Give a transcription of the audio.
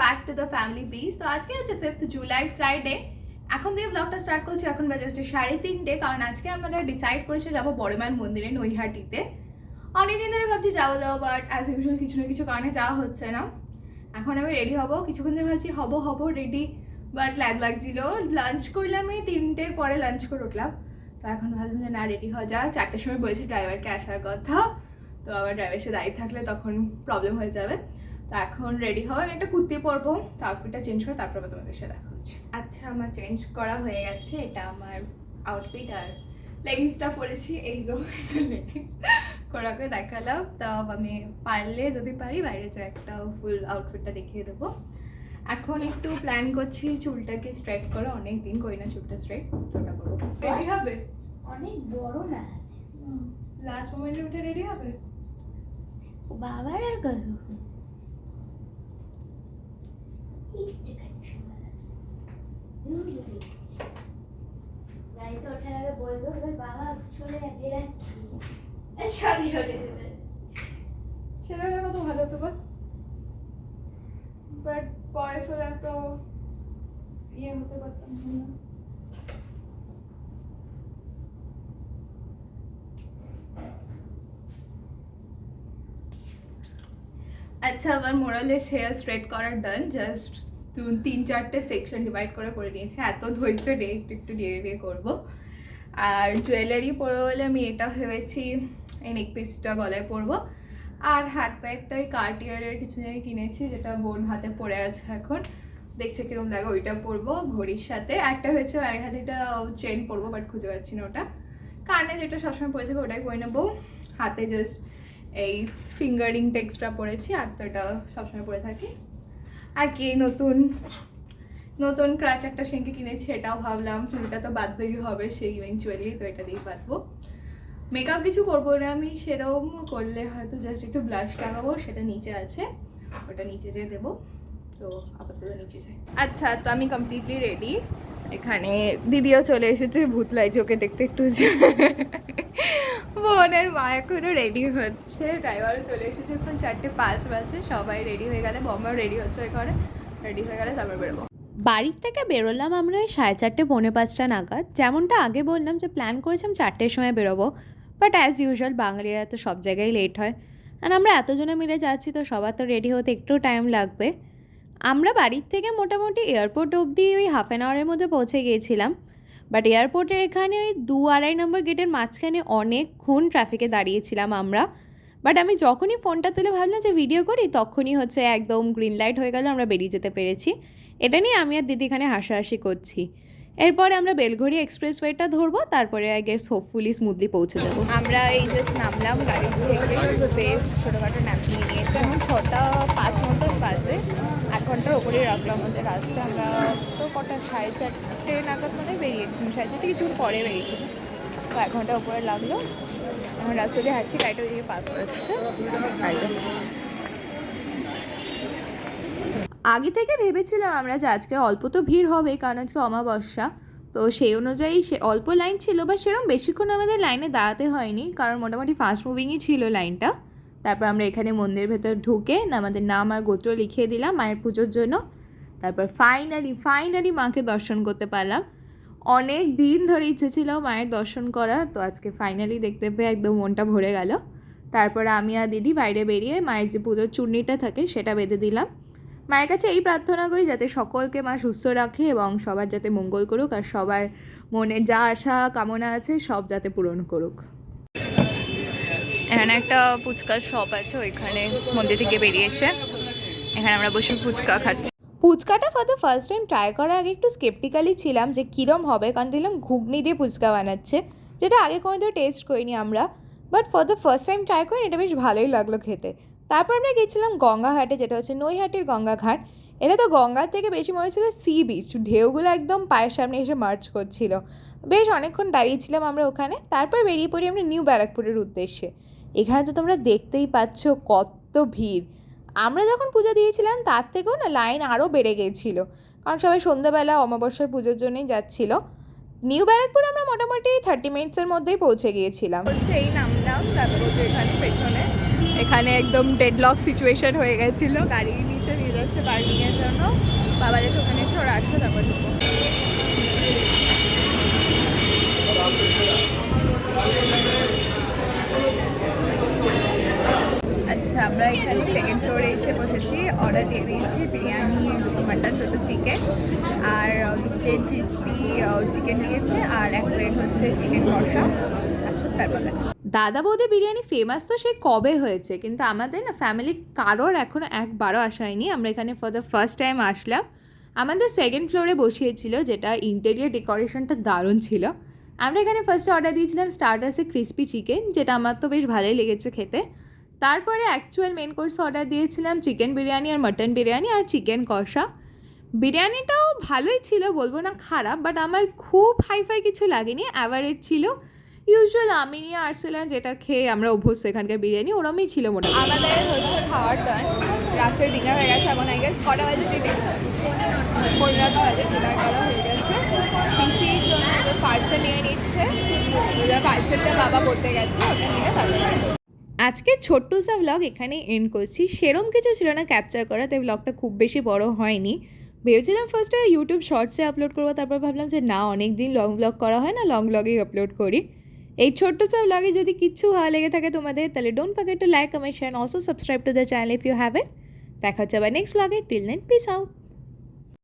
Back to the family peace তো আজকে হচ্ছে ফিফথ জুলাই ফ্রাইডে এখন থেকে ব্লগটা স্টার্ট করছি। এখন বাজে হচ্ছে সাড়ে তিনটে। কারণ আজকে আমরা ডিসাইড করেছি যাব বড়মার মন্দিরে, নৈহাটিতে। অনেকদিন ধরে ভাবছি যাব যাব বাট অ্যাজ ইউজুয়াল কিছু না কিছু কারণে যাওয়া হচ্ছে না। এখন আমি রেডি হব। কিছুক্ষণ ধরে ভাবছি, হব হব রেডি বাট ল্যাগ লাগছিল। লাঞ্চ করলাম এই তিনটের পরে লাঞ্চ করে উঠলাম। তো এখন ভাবলাম যে না রেডি হওয়া যা চারটের সময় বলেছে ড্রাইভারকে আসার কথা। তো আবার ড্রাইভার সে দাঁড়িয়ে থাকলে তখন প্রবলেম হয়ে যাবে। তো এখন রেডি হওয়া আমি একটা কুর্তি পরবো তারপরটা চেঞ্জ করে তারপর তোমাদের সাথে দেখা হচ্ছে। আচ্ছা আমার চেঞ্জ করা হয়ে গেছে এটা আমার আউটফিট আর লেগিংসটা পরেছি এই লেগিংস করা করে দেখালাম। তাও আমি পারলে যদি পারি বাইরে যে একটা ফুল আউটফিটটা দেখিয়ে দেবো। এখন একটু প্ল্যান করছি চুলটাকে স্ট্রেট করা অনেক দিন করি না চুলটা স্ট্রেট ওটা করব রেডি হবে? অনেক বড় না? লাস্ট মোমেন্টে উঠে রেডি হবে? বাবার আর কাছে গাড়িতে ওঠার আগে বলব ছেলেরা কত ভালো তো বাট বাট বয়স ওরা তো ইয়ে হতে পারতাম না আচ্ছা আমার মোরালেস হেয়ার স্ট্রেট করার ডান জাস্ট তিন চারটে সেকশন ডিভাইড করে করে নিয়েছি। এত ধৈর্য নেই একটু একটু দিয়ে দিয়ে করব। আর জুয়েলারি পরবো বলে আমি এটা ভেবেছি, এই নেক পিসটা গলায় পরবো। আর হাতে একটা ওই কার্টিয়ারের কিছু জায়গায় কিনেছি, যেটা বোন হাতে পরে আছে এখন। দেখছে কিরম লাগে, ওইটা পরবো, ঘড়ির সাথে। একটা হয়েছে মায়ের হাতে একটা চেন পরবো বাট খুঁজে পাচ্ছি না ওটা। কানে যেটা সবসময় পরে থাকে, ওটাই পরে নেব। হাতে জাস্ট এই ফিঙ্গারিং টেক্সটটা পরেছি আর তো এটা সবসময় পরে থাকি। আর কে নতুন নতুন ক্রাচ একটা সেঙ্কে কিনেছি, এটাও ভাবলাম, চুলটা তো বাঁধতেই হবে সেই ইভেঞ্চুয়ালি তো এটা দিয়েই বাঁধবো। মেকআপ কিছু করব না, আমি সেরকম করলে হয়তো জাস্ট একটু ব্লাশ লাগাবো, সেটা নিচে আছে, ওটা নিচে যেয়ে দেবো, তো আপাতত নিচে যাই। আচ্ছা তো আমি কমপ্লিটলি রেডি এখানে দিদিও চলে এসেছে, ভূত চোখে দেখতে একটু। বোনের মা এখনও রেডি হচ্ছে। ড্রাইভারও চলে এসেছে এখন, চারটে পাঁচ বাজে, সবাই রেডি হয়ে গেলে বম্বাও রেডি হচ্ছে ঘরে। রেডি হয়ে গেলে তারপর বেরোবো। বাড়ির থেকে বেরোলাম আমরা ওই সাড়ে চারটে, পৌনে পাঁচটা নাগাদ। যেমনটা আগে বললাম যে প্ল্যান করেছিলাম চারটের সময় বেরোবো। বাট অ্যাজ ইউজুয়াল বাঙালিরা তো সব জায়গায় লেট হয়। আর আমরা এতজনে মিলে যাচ্ছি, তো সবার তো রেডি হতে একটু টাইম লাগবে। আমরা বাড়ির থেকে মোটামুটি এয়ারপোর্ট অবধি ওই হাফ অ্যান আওয়ারের মধ্যে পৌঁছে গিয়েছিলাম। বাট এয়ারপোর্টের এখানে ওই দু আড়াই নম্বর গেটের মাঝখানে অনেকক্ষণ ট্রাফিকে দাঁড়িয়েছিলাম আমরা। বাট আমি যখনই ফোনটা তুলে ভাবলাম যে ভিডিও করি, তখনই হচ্ছে একদম গ্রিন লাইট হয়ে গেল, আমরা বেরিয়ে যেতে পেরেছি। এটা নিয়ে আমি আর দিদি এখানে হাসাহাসি করছি। এরপরে আমরা বেলঘড়ি এক্সপ্রেস ওয়েটা ধরবো, তারপরে আই গেস হোপফুলি স্মুথলি পৌঁছে যাব। আমরা এই জাস্ট নামলাম গাড়ি থেকে, বেশ ছোটোখাটো এক ঘণ্টার রাখলাম আমাদের রাস্তা আমরা তো কটা, সাড়ে চারটে নাগাদ মানে বেরিয়েছি, সাড়ে চারটে কিছু পরে বেরিয়েছি। তো এক ঘণ্টার উপরে লাগল, এখন রাস্তা দিয়ে হাঁটছি, গাড়িটা ওইদিকে পাস করছে আগে থেকে ভেবেছিলাম আমরা যে আজকে অল্প তো ভিড় হবে, কারণ আজকে অমাবস্যা, তো সেই অনুযায়ী সে অল্প লাইন ছিল বা সেরকম বেশিক্ষণ আমাদের লাইনে দাঁড়াতে হয়নি, কারণ মোটামুটি ফাস্ট মুভিংই ছিল লাইনটা। তারপর আমরা এখানে মন্দিরের ভেতর ঢুকে আমাদের নাম আর গোত্র লিখিয়ে দিলাম, মায়ের পুজোর জন্য। তারপর ফাইনালি ফাইনালি মাকে দর্শন করতে পারলাম। অনেক দিন ধরে ইচ্ছে ছিল মায়ের দর্শন করার, তো আজকে ফাইনালি দেখতে পেয়ে একদম মনটা ভরে গেল। তারপর আমি আর দিদি বাইরে বেরিয়ে মায়ের যে পুজোর চূর্ণিটা থাকে সেটা বেঁধে দিলাম। মায়ের কাছে এই প্রার্থনা করি যাতে সকলকে মা সুস্থ রাখে এবং সবার যাতে মঙ্গল করুক আর সবার মনে যা আশা, কামনা আছে সব যাতে পূরণ করুক। এখানে একটা ফুচকার শপ আছে, ওইখানে মন্দির থেকে বেরিয়ে এসে এখানে আমরা বসে ফুচকা খাচ্ছি। ফুচকাটা for the first time try করার আগে একটু স্কেপটিক্যালি ছিলাম যে কীরম হবে, কারণ দিলাম ঘুগনি দিয়ে ফুচকা বানাচ্ছে, যেটা আগে কোনোদিনও টেস্ট করিনি আমরা। But for the first time try করি এটা বেশ ভালোই লাগল খেতে। তারপর আমরা গেছিলাম গঙ্গাঘাটে যেটা হচ্ছে নৈহাটির গঙ্গাঘাট। এটা তো গঙ্গার থেকে বেশি মনে হচ্ছিল সি বিচ ঢেউগুলো একদম পায়ের সামনে এসে মার্চ করছিল। বেশ অনেকক্ষণ দাঁড়িয়েছিলাম আমরা ওখানে, তারপর বেরিয়ে পড়ি আমরা নিউ ব্যারাকপুরের উদ্দেশ্যে। এখানে তো তোমরা দেখতেই পাচ্ছ কত ভিড়। আমরা যখন পুজো দিয়েছিলাম, তার থেকেও না লাইন আরও বেড়ে গিয়েছিল কারণ সবাই সন্ধ্যাবেলা অমাবস্যার পুজোর জন্যই যাচ্ছিল। নিউ ব্যারাকপুর আমরা মোটামুটি থার্টি মিনিটসের মধ্যেই পৌঁছে গিয়েছিলাম। এই নামলাম হচ্ছে এখানে পেছনে। এখানে একদম ডেডলক সিচুয়েশন হয়ে গেছিল। গাড়ি নিচে নিয়ে যাচ্ছে পার্কিংয়ের জন্য। বাবা দেখে ওখানে এসে ওরা আসবে তারপর ঢুকবো আচ্ছা আমরা এখানে সেকেন্ড ফ্লোরে এসে বসেছি অর্ডার দিয়ে দিয়েছি, বিরিয়ানি দুটো মাটন, দুটো চিকেন। আর দু প্লেট ক্রিসপি চিকেন নিয়েছে আর এক প্লেট হচ্ছে চিকেন কষা। আসুন দাদা বৌদি বিরিয়ানি ফেমাস তো সে কবে হয়েছে? কিন্তু আমাদের না ফ্যামিলি কারোর এখনও একবারও আসা হয়নি আমরা এখানে ফর দ্য ফার্স্ট টাইম আসলাম। আমাদের সেকেন্ড ফ্লোরে বসিয়েছিল, যেটা ইন্টেরিয়ার ডেকোরেশনটা দারুণ ছিল। আমরা এখানে ফার্স্টে অর্ডার দিয়েছিলাম স্টার্টার্সে ক্রিস্পি চিকেন যেটা আমার তো বেশ ভালোই লেগেছে খেতে। তারপরে অ্যাকচুয়াল মেন কোর্স অর্ডার দিয়েছিলাম চিকেন বিরিয়ানি আর মাটন বিরিয়ানি আর চিকেন কষা। বিরিয়ানিটাও ভালোই ছিল, বলব না খারাপ বাট আমার খুব হাইফাই কিছু লাগেনি অ্যাভারেজ ছিল। ইউজুয়াল আমি আর্সেলান যেটা খেয়ে আমরা অভ্যস্ত, এখানকার বিরিয়ানি ওরমই ছিল মোটামুটি। আমাদের হচ্ছে খাওয়ার টান রাত্রে ডিনার হয়ে গেছে এখন আই গেস কটা বাজে দিদি? পনেরোটা বাজে ডিনার করা হয়ে গেছে। পিসির জন্য পার্সেল নিয়ে নিচ্ছে পার্সেলটা বাবা করতে গেছে, ওটা নিয়ে তারপরে। আজকে ছোট্ট সা ব্লগ এখানে এন্ড করছি। সেরম কিছু ছিল না ক্যাপচার করা, তাই ব্লগটা খুব বেশি বড় হয়নি। ভেবেছিলাম ফার্স্টে ইউটিউব শর্টসে আপলোড করব, তারপর ভাবলাম যে না অনেক দিন লং ব্লগ করা হয় না লং ব্লগেই আপলোড করি। এই ছোট্ট সা ব্লগে যদি কিচ্ছু ভালো লেগে থাকে তোমাদের, তাহলে don't forget to like comment share also subscribe to the channel if you have it দেখা হচ্ছে আবার নেক্সট ব্লগে টিল দেন পিস আউট